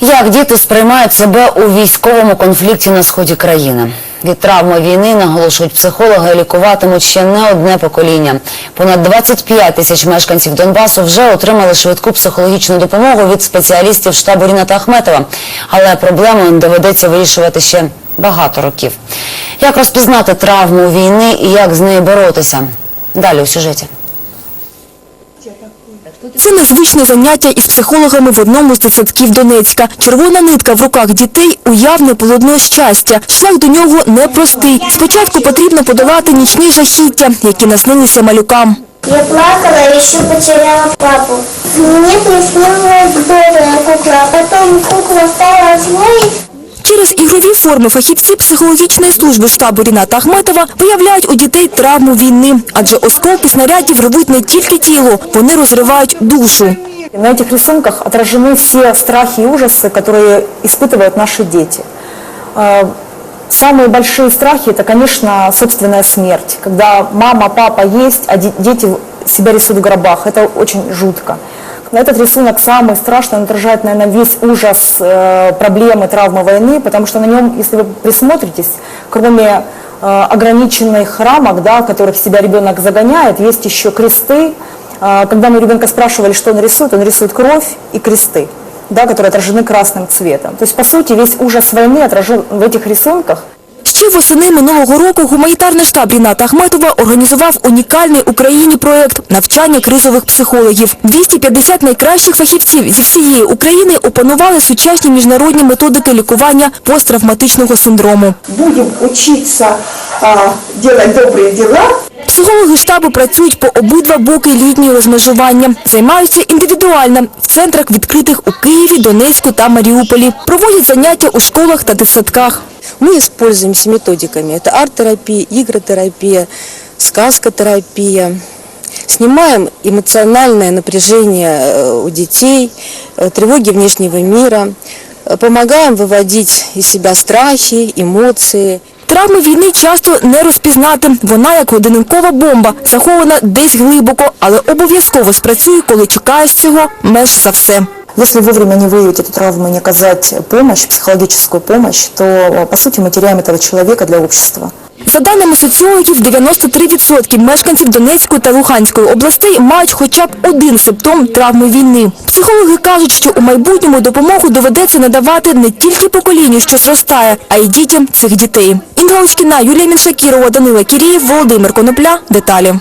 Як діти сприймають себе у військовому конфлікті на сході країни? Від травми війни, наголошують психологи, лікуватимуть ще не одне покоління. Понад 25 тисяч мешканців Донбасу вже отримали швидку психологічну допомогу від спеціалістів штабу Ріната Ахметова. Але проблему доведеться вирішувати ще багато років. Як розпізнати травму війни і як з нею боротися? Далі у сюжеті. Це незвичне заняття із психологами в одному з дитсадків Донецька. Червона нитка в руках дітей – уявне полотно щастя. Шлях до нього непростий. Спочатку потрібно подолати нічні жахіття, які наснилися малюкам. Я плакала, еще потеряла папу. Мне приснилась добрая кукла, а потом кукла стала злой. Через ігрові форми фахівці психологічної служби штабу Ріната Ахметова виявляють у дітей травму війни, адже осколки снарядів рвуть не тільки тіло, вони розривають душу. На этих рисунках отражены все страхи и ужасы, которые испытывают наши дети. Э, Самые большие страхи – это, конечно, собственная смерть. Когда мама, папа есть, а де- дети себя рисуют в гробах. Это очень жутко. Этот рисунок самый страшный, он отражает, наверное, весь ужас э, проблемы, травмы войны, потому что на нем, если вы присмотритесь, кроме э, ограниченных рамок, да, которых в себя ребенок загоняет, есть еще кресты. А, Когда мы ребенка спрашивали, что он рисует, он рисует кровь и кресты, да, которые отражены красным цветом. То есть, по сути, весь ужас войны отражен в этих рисунках. Восени минулого року гуманітарний штаб Ріната Ахметова організував унікальний Україні проект навчання кризових психологів. 250 найкращих фахівців зі всієї України опанували сучасні міжнародні методики лікування посттравматичного синдрому. будем учиться а, делать добрые дела, Психологи штабу працюють по обидва боки лінії розмежування. Займаються індивідуально в центрах відкритих у Києві, Донецьку та Маріуполі. Проводять заняття у школах та дитсадках. Мы используемся методиками. Это арт-терапия, игротерапия, сказкотерапия. Снимаем эмоциональное напряжение э, у детей, э, тревоги внешнего мира. Э, Помогаем выводить из себя страхи, эмоции. Травми війни часто не розпізнати. Вона, як годинникова бомба, захована десь глибоко, але обов'язково спрацює, коли чекаєш цього меж за все. Если вовремя не выявить эту травму и не оказать помощь, психологическую помощь, то, э, по сути, мы теряем этого человека для общества. За даними соціологів, 93% мешканців Донецької та Луганської областей мають хоча б один симптом травми війни. Психологи кажуть, що у майбутньому допомогу доведеться надавати не тільки поколінню, що зростає, а й дітям цих дітей. Інга Оськіна, Юлія Міншакірова, Данила Кірієв, Володимир Конопля. Деталі.